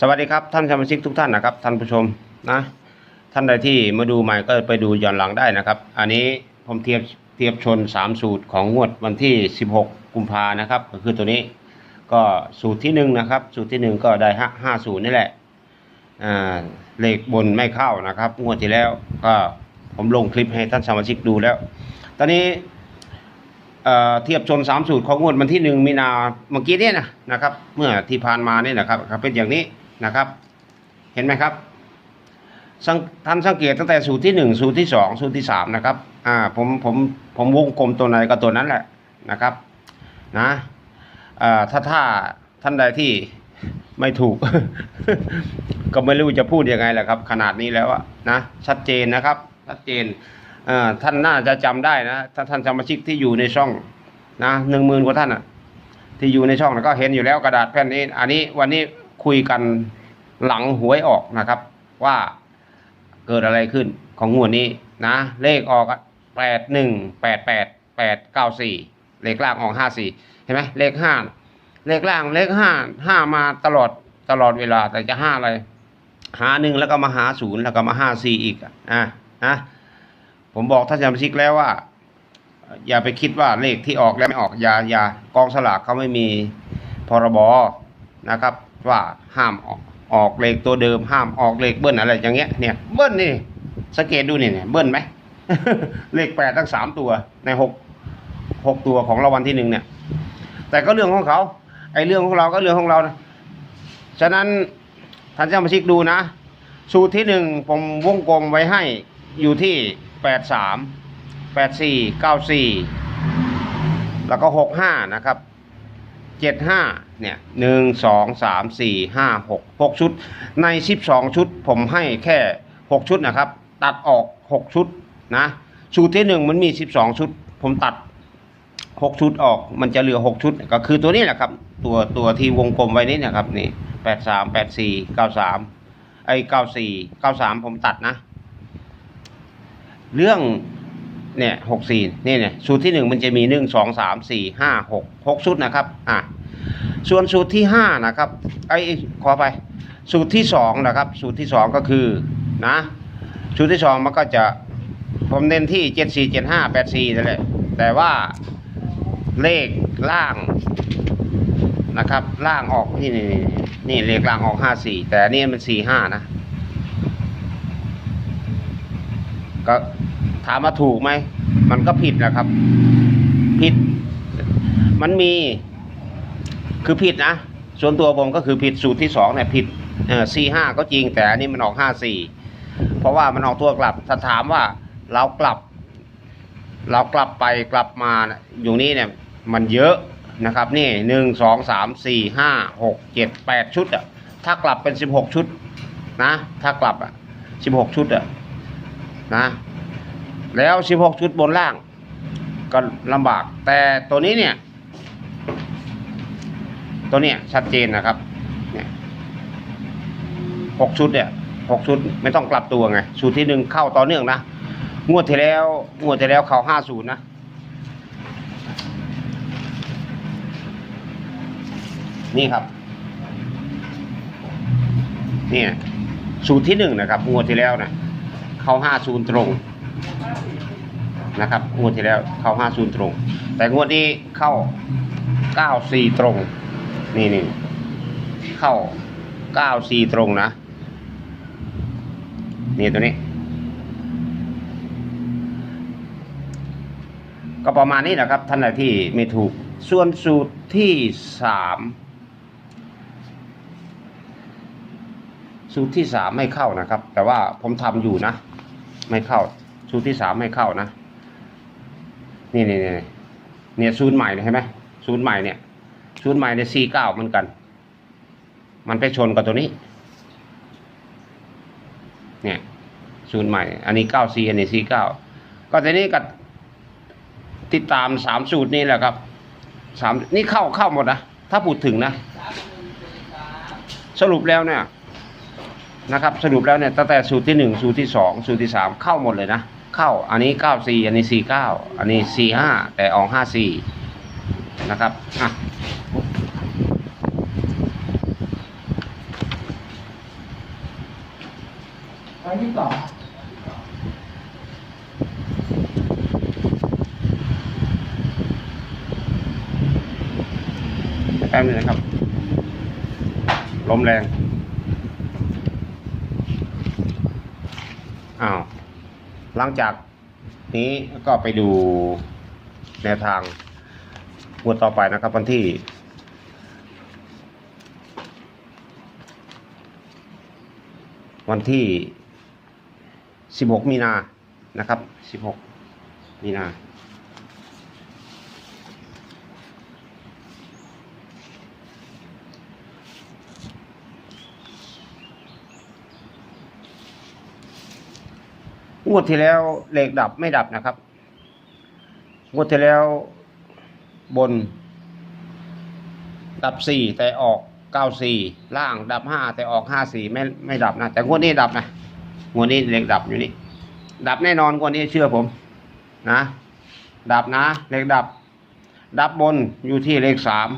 สวัสดีครับท่านสมาชิกทุกท่านนะครับท่านผู้ชมนะท่านใดที่มาดูใหม่ก็ไปดูย้อนหลังได้นะครับ อันนี้ผมเทียบเทียบชน 3 สูตรของงวดวันที่ 16 กุมภานะครับ ก็คือตัวนี้ก็สูตรที่หนึ่งนะครับสูตรที่หนึ่งก็ได้ห้าห้าศูนย์นี่แหละอ่าเลขบนไม่เข้านะครับ งวดที่แล้วก็ผมลงคลิปให้ท่านสมาชิกดูแล้ว ตอนนี้เอ่อเทียบชนสามสูตรของงวดวันที่หนึ่งมีนาเมื่อกี้เนี่ยนะนะครับ เมื่อที่ผ่านมาเนี่ยนะครับครับเป็นอย่างนี้ นะครับ เห็นไหมครับท่านสังเกตตั้งแต่สูตรที่หนึ่งสูตรที่สองสูตรที่สามนะครับอ่าผมผมผมวงกลมตัวไหนก็ตัวนั้นแหละนะครับนะอ่าถ้าถ้าท่านใดที่ไม่ถูก ก็ไม่รู้จะพูดยังไงแหละครับ ขนาดนี้แล้วนะชัดเจนนะครับ ชัดเจนอ่ท่านน่าจะจำได้นะถ้าท่านสมาชิกที่อยู่ในช่องนะหนึ่งหมื่นกว่าท่านอะที่อยู่ในช่องนะก็เห็นอยู่แล้วกระดาษแผ่นนี้ อันนี้วันนี้ คุยกันหลังหวยออกนะครับ ว่าเกิดอะไรขึ้นของงวดนี้นะ เลขออกแปดหนึ่งแปดแปดแปดเก้าสี่เลขล่างออกห้าสี่เห็นไหมเลขห้าเลขล่างเลขห้าห้ามาตลอดตลอดเวลาแต่จะห้าอะไร หาหนึ่งแล้วก็มาหาศูนย์แล้วก็มาห้าสี่อีกอะนะผมบอกท่านสมาชิกแล้วว่า อย่าไปคิดว่าเลขที่ออกแล้วไม่ออกอย่าอย่ากองสลากเขาไม่มีพรบนะครับ ว่าห้ามออกเลขตัวเดิมห้ามออกเลขเบิ้ลอะไรอย่างเงี้ยเนี่ยเบิ้ลนี่สังเกตดูนี่เนี่ยเบิ้ลไหมเลขแปดทั้งสามตัวในหกหกตัวของรางวัลที่หนึ่งเนี่ย แต่ก็เรื่องของเขาไอ้เรื่องของเราก็เรื่องของเรานะฉะนั้นท่านสมาชิกดูนะ สูตรที่หนึ่งผมวงกลมไว้ให้อยู่ที่แปดสามแปดสี่เก้าสี่แล้วก็หกห้านะครับ เจ็ดห้าเนี่ยหนึ่งสองสามสี่ห้าหกหกชุด ในสิบสองชุดผมให้แค่หกชุดนะครับ ตัดออกหกชุดนะสูตรที่หนึ่งมันมีสิบสองชุด ผมตัดหกชุดออกมันจะเหลือหกชุด ก็คือตัวนี้แหละครับ ตัวตัวที่วงกลมไว้นี่นะครับนี่แปดสามแปดสี่เก้าสามไอ้เก้าสี่เก้าสามผมตัดนะ เรื่อง เนี่ยหกสี่นี่เนี่ยสูตรที่หนึ่งมันจะมีหนึ่งสองสามสี่ห้าหกหกชุดนะครับอะส่วนสูตรที่ห้านะครับไอ้ขอไป สูตรที่สองนะครับ สูตรที่สองก็คือนะสูตรที่สองมันก็จะผมเน้นที่เจ็ดสี่เจ็ดห้าแปดสี่นั่นแหละแต่ว่าเลขล่างนะครับ ล่างออกนี่นี่นี่นี่เลขล่างออกห้าสี่แต่นี่มันสี่ห้านะก็ ถามว่าถูกไหม มันก็ผิดนะครับ ผิด มันมี คือผิดนะ ส่วนตัวผมก็คือผิดสูตรที่สองเนี่ยผิดเออสี่ห้าก็จริงแต่อันนี้มันออกห้าสี่เพราะว่ามันออกตัวกลับ ถ้าถามว่าเรากลับ เรากลับไปกลับมาอยู่นี่เนี่ย มันเยอะนะครับ นี่หนึ่งสองสามสี่ห้าหกเจ็ดแปดชุดอะถ้ากลับเป็นสิบหกชุดนะ ถ้ากลับอะสิบหกชุดอะนะ แล้วสิบหกชุดบนล่าง ก็ลำบาก แต่ตัวนี้เนี่ย ตัวเนี้ยชัดเจนนะครับเนี่ยหกชุดเนี่ยหกชุดไม่ต้องกลับตัวไงสูตรที่หนึ่งเข้าต่อเนื่องนะงวดที่แล้วงวดที่แล้วเขาห้าศูนย์นะนี่ครับเนี่ยสูตรที่หนึ่งนะครับงวดที่แล้วนะเข้าห้าศูนย์ตรง นะครับงวดที่แล้วเข้าห้าศูนย์ตรง แต่งวดนี้เข้าเก้าสี่ตรง นี่นี่เข้าเก้าสี่ตรงนะ นี่ตัวนี้ ก็ประมาณนี้นะครับ ท่านใดที่ไม่ถูกส่วนสูตรที่สามสูตรที่สามไม่เข้านะครับ แต่ว่าผมทำอยู่นะ ไม่เข้า สูตรที่สามไม่เข้านะนี่นี่นี่เนี่ยศูนย์ใหม่เห็นไหมศูนย์ใหม่เนี่ยศูนย์ใหม่ในสี่เก้าเหมือนกัน มันไปชนกับตัวนี้ เนี่ยศูนย์ใหม่ อันนี้เก้าสี่อันนี้สี่เก้าก็แต่นี้ก็ติดตามสามสูตรนี้แหละครับสามนี่เข้าเข้าหมดนะถ้าพูดถึงนะ สรุปแล้วเนี่ยนะครับ สรุปแล้วเนี่ยตั้งแต่สูตรที่หนึ่งสูตรที่สองสูตรที่สามเข้าหมดเลยนะ เข้า อันนี้เก้าสี่อันนี้สี่เก้าอันนี้สี่ห้าแต่ออกห้าสี่นะครับอะร้อยยี่สิบสองแป๊บนึงนะครับ ลมแรง อ้าว หลังจากนี้ก็ไปดูแนวทางงวดต่อไปนะครับวันที่วันที่ 16 มีนา นะครับ 16 มีนา วดที่แล้วเลขดับไม่ดับนะครับ งวดที่แล้วบน ดับสี่แต่ออกเก้าสี่ล่างดับห้าแต่ออกห้าสี่ไม่ไม่ดับนะแต่งวดนี้ดับนะงวดนี้เลขดับอยู่นี่ดับแน่นอนงวดนี้เชื่อผม นะ ดับนะเลขดับ ดับบนอยู่ที่เลขสาม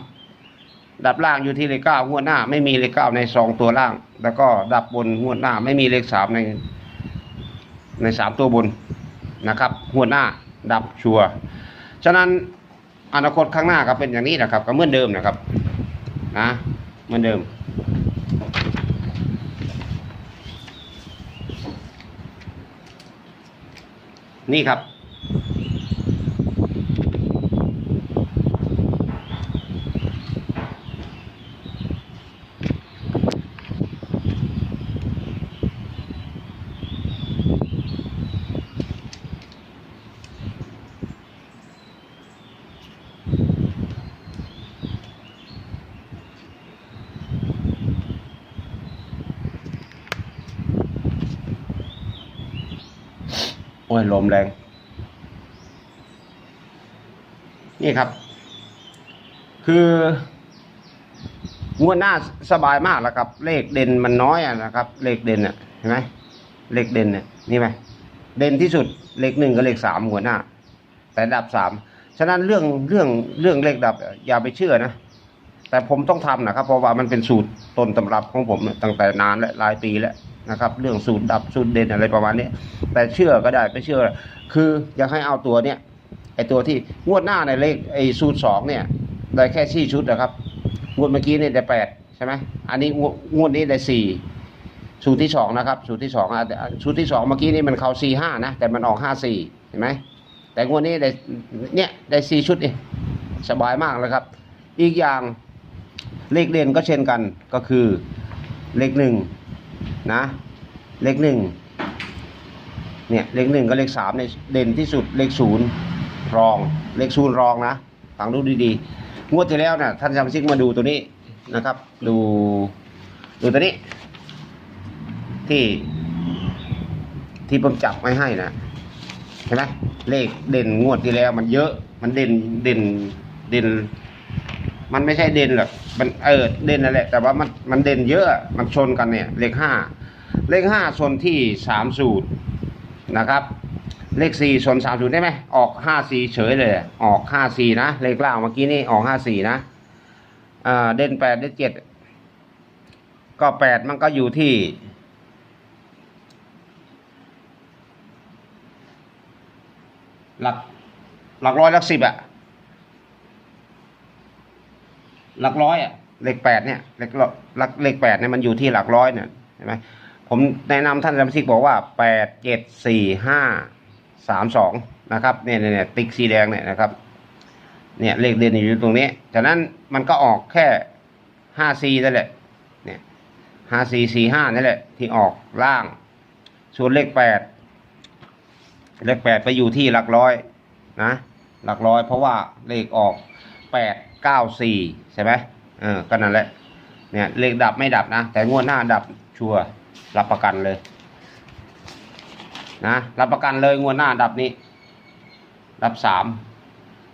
ดับล่างอยู่ที่เลขเก้างวดหน้า ไม่มีเลขเก้าในสองตัวล่าง แล้วก็ดับบนงวดหน้า ไม่มีเลขสามใน ในสามตัวบนนะครับหัวหน้าดับชัวร์ฉะนั้นอนาคตข้างหน้าก็เป็นอย่างนี้นะครับ ก็เหมือนเดิมนะครับนะเหมือนเดิม นี่ครับ อ้ยลมแรง นี่ครับ คืองวดหน้าสบายมากแล้วครับ เลขเด่นมันน้อยอะนะครับ เลขเด่นอะเห็นไหมเลขเด่นเนี่ยนี่ไหมเด่นที่สุดเลขหนึ่งกับเลขสามหัวหน้า แต่ดับสามฉะนั้นเรื่องเรื่องเรื่องเลขดับ อย่าไปเชื่อนะแต่ผมต้องทำนะครับ เพราะว่ามันเป็นสูตรต้นตำรับของผมตั้งแต่นานและหลายปีแล้ว นะครับ เรื่องสูตรดับสูตรเด่นอะไรประมาณนี้แต่เชื่อก็ได้ไม่เชื่อ คืออยากให้เอาตัวเนี่ยไอตัวที่งวดหน้าในเลขไอสูตรสองเนี่ย ได้แค่สี่ชุดนะครับ งวดเมื่อกี้เนี่ยได้แปดใช่ไหมอันนี้งวดนี้ได้สี่สูตรที่สองนะครับสูตรที่สองอะแต่สูตรที่สองเมื่อกี้นี่มันเข้าสี่ห้านะแต่มันออกห้าสี่เห็นไหมแต่งวดนี้ได้เนี่ยได้สี่ชุดเองสบายมากเลยครับ อีกอย่างเลขเด่นก็เช่นกันก็คือเลขหนึ่ง นะ เลขหนึ่งเนี่ยเลขหนึ่งกับเลขสามเนี่ยเด่นที่สุดเลขศูนย์รอง เลขศูนย์รองนะฟังดูดีๆ งวดที่แล้วนะ่ะท่านจำซิกมาดูตัวนี้นะครับ ดูดูตัวนี้ ที่ ที่ผมจับไว้ให้นะเห็นไหมเลขเด่นงวดที่แล้วมันเยอะมันเด่นเด่นเด่น มันไม่ใช่เด่นหรอกมันเออเด่นนั่นแหละ แต่ว่ามันมันเด่นเยอะมันชนกันเนี่ย เลขห้าเลขห้าชนที่สามสูตรนะครับ เลขสี่ชนสามสูตรได้ไหมออกห้าสี่เฉยเลย ออกห้าสี่นะเลขล่างเมื่อกี้นี่ออกห้าสี่นะอ่าเด่นแปดเด่นเจ็ดก็แปดมันก็อยู่ที่หลักหลักร้อยหลักสิบอะ หลักร้อยอะเลขแปดเนี่ยเลขหลักเลขแปดเนี่ยมันอยู่ที่หลักร้อยเนี่ยเห็นไหมผมแนะนำท่านสมาชิกบอกว่าแปดเจ็ดสี่ห้าสามสองนะครับเนี่ยเนี่ยเนี่ยติ๊กสีแดงเนี่ยนะครับเนี่ยเลขเด่นอยู่ตรงนี้จากนั้นมันก็ออกแค่ห้าซีนั่นแหละเนี่ยห้าสี่สี่ห้านั่นแหละที่ออกล่าง ส่วนเลขแปดเลขแปดไปอยู่ที่หลักร้อยนะหลักร้อยเพราะว่าเลขออก แปดเก้าสี่ใช่ไหมเออก็นั่นแหละเนี่ยเลขดับไม่ดับนะ แต่งวดหน้าดับชัวร์รับประกันเลยนะรับประกันเลยงวดหน้าดับนี้ ดับสาม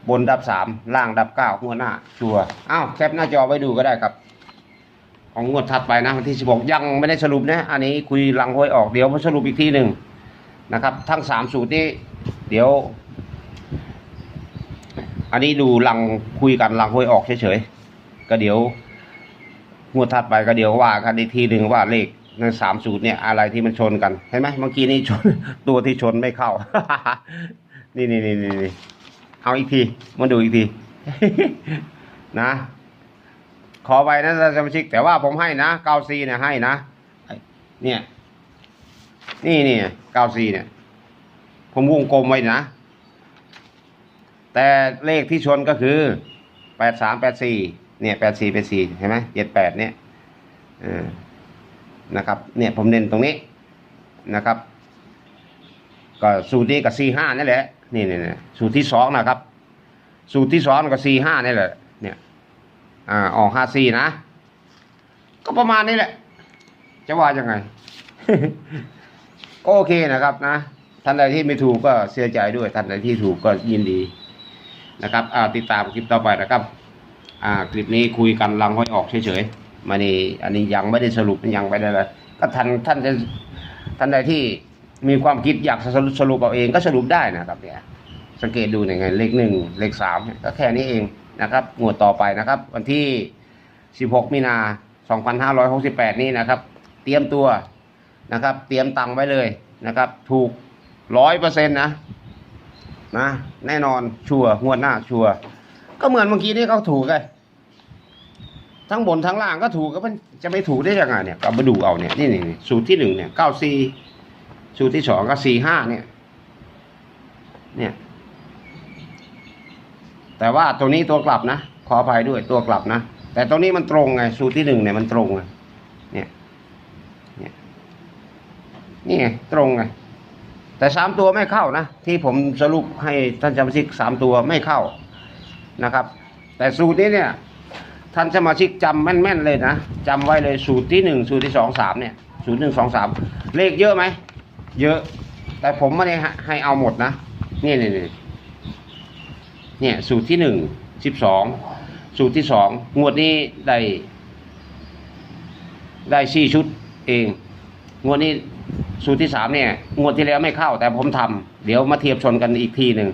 บนดับสามล่างดับเก้างวดหน้า ชัวร์อ้าวแคปหน้าจอไว้ดูก็ได้ครับ ของงวดถัดไปนะวันที่สิบกยังไม่ได้สรุปนะ อันนี้คุยลังห้วยออกเดี๋ยวมาสรุปอีกทีหนึ่งนะครับ ทั้งสามสูตรนี้เดี๋ยว อันนี้ดูลังคุยกันลังห้วยออกเฉยๆก็เดี๋ยวงวดถัดไปก็เดี๋ยวว่ากันอีกทีหนึ่งว่าเลขในสามสูตรเนี่ยอะไรที่มันชนกันเห็นไหมเมื่อกี้นี่ชนตัวที่ชนไม่เข้า นี่นี่นี่นี่นี่เอาอีกทีมาดูอีกทีนะ ขอไปนะท่านสมาชิกแต่ว่าผมให้นะเก้าซีเนี่ยให้นะเนี่ย นี่นี่เก้าซีเนี่ย ผมวงกลมไว้นะ แต่เลขที่ชนก็คือแปดสามแปดสี่เนี่ยแปดสี่แปดสี่เห็นไหมเจ็ดแปดเนี่ยนะครับ เนี่ยผมเน้นตรงนี้นะครับ ก็สูตรนี้กับสี่ห้านี่แหละนี่นี่นี่สูตรที่สองนะครับ สูตรที่สองกับสี่ห้านี่แหละ เนี่ย อ่าออกห้าสี่นะ ก็ประมาณนี้แหละ จะว่ายังไง โอเคนะครับนะท่านใดที่ไม่ถูกก็เสียใจด้วยท่านใดที่ถูกก็ยินดี นะครับติดตามคลิปต่อไปนะครับคลิปนี้คุยกันลังห้อยออกเฉยๆมานี่อันนี้ยังไม่ได้สรุปยังไม่ได้เลยก็ท่านท่านจะท่านใดที่มีความคิดอยากสรุปสรุปเอาเองก็สรุปได้นะครับเนี่ยสังเกตดูเนี่ยไงเลขหนึ่งเลขสามก็แค่นี้เองนะครับงวดต่อไปนะครับ วันที่ 16 มีนา 2568 นี้นะครับ เตรียมตัวนะครับ เตรียมตังค์ไว้เลยนะครับ ถูกร้อยเปอร์เซ็นต์นะ นะ แน่นอนชัวร์งวดหน้าชัวร์ก็เหมือนเมื่อกี้นี่เขาถูกไงทั้งบนทั้งล่างก็ถูกก็มันจะไม่ถูกได้ยังไงเนี่ยก็มาดูเอาเนี่ยนี่นี่นี่สูตรที่หนึ่งเนี่ยเก้าสี่สูตรที่สองก็สี่ห้าเนี่ย เนี่ย แต่ว่าตัวนี้ตัวกลับนะขออภัยด้วยตัวกลับนะแต่ตัวนี้มันตรงไง สูตรที่หนึ่งเนี่ยมันตรงไงเนี่ย เนี่ยนี่ไงตรงไง แต่สามตัวไม่เข้านะ ที่ผมสรุปให้ท่านสมาชิกสามตัวไม่เข้านะครับ แต่สูตรนี้เนี่ยท่านสมาชิกจำแม่นๆเลยนะจำไว้เลยสูตรที่หนึ่งสูตรที่สองสามเนี่ยสูตรหนึ่งสองสามเลขเยอะไหมเยอะ แต่ผมไม่ได้ให้เอาหมดนะนี่นี่นี่เนี่ยสูตรที่หนึ่งสิบสองสูตรที่สองงวดนี้ได้ ได้สี่ชุดเอง งวดนี้ สูตรที่สามเนี่ยงวดที่แล้วไม่เข้า แต่ผมทำเดี๋ยวมาเทียบชนกันอีกทีหนึ่ง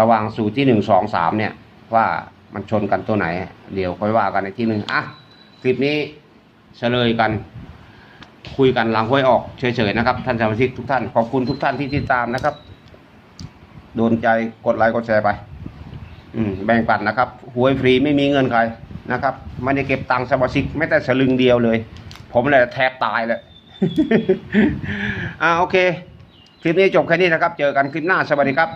ระหว่างสูตรที่หนึ่งสองสามเนี่ย ว่ามันชนกันตัวไหน เดี๋ยวค่อยว่ากันในที่หนึ่งอะคลิปนี้เฉลยกัน คุยกันหลังห้วยออกเฉยๆนะครับ ท่านสมาชิกทุกท่านขอบคุณทุกท่านที่ติดตามนะครับ โดนใจกดไลค์กดแชร์ไป อืมแบ่งปันนะครับหวยฟรีไม่มีเงินใครนะครับไม่ได้เก็บตังค์สมาชิกไม่แต่สลึงเดียวเลย ผมเลยแทบตายเลย อ่าโอเค คลิปนี้จบแค่นี้นะครับ เจอกันคลิปหน้าสวัสดีครับ